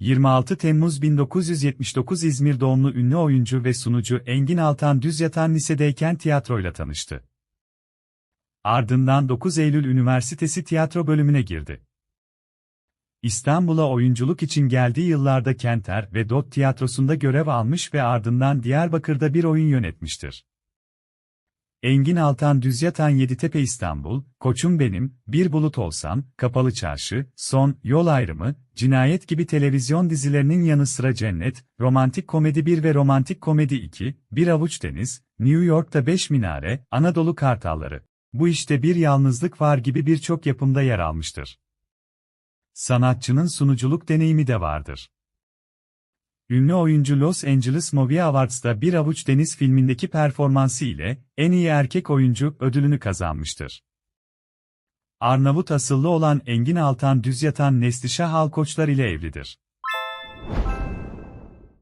26 Temmuz 1979 İzmir doğumlu ünlü oyuncu ve sunucu Engin Altan Düzyatan lisedeyken tiyatroyla tanıştı. Ardından 9 Eylül Üniversitesi tiyatro bölümüne girdi. İstanbul'a oyunculuk için geldiği yıllarda Kenter ve Dot tiyatrosunda görev almış ve ardından Diyarbakır'da bir oyun yönetmiştir. Engin Altan Düzyatan Yeditepe İstanbul, Koçum Benim, Bir Bulut Olsam, Kapalı Çarşı, Son, Yol Ayrımı, Cinayet gibi televizyon dizilerinin yanı sıra Cennet, Romantik Komedi 1 ve Romantik Komedi 2, Bir Avuç Deniz, New York'ta Beş Minare, Anadolu Kartalları. Bu işte bir yalnızlık var gibi birçok yapımda yer almıştır. Sanatçının sunuculuk deneyimi de vardır. Ünlü oyuncu Los Angeles Movie Awards'ta Bir Avuç Deniz filmindeki performansı ile en iyi erkek oyuncu ödülünü kazanmıştır. Arnavut asıllı olan Engin Altan Düzyatan Neslişah Halkoçlar ile evlidir.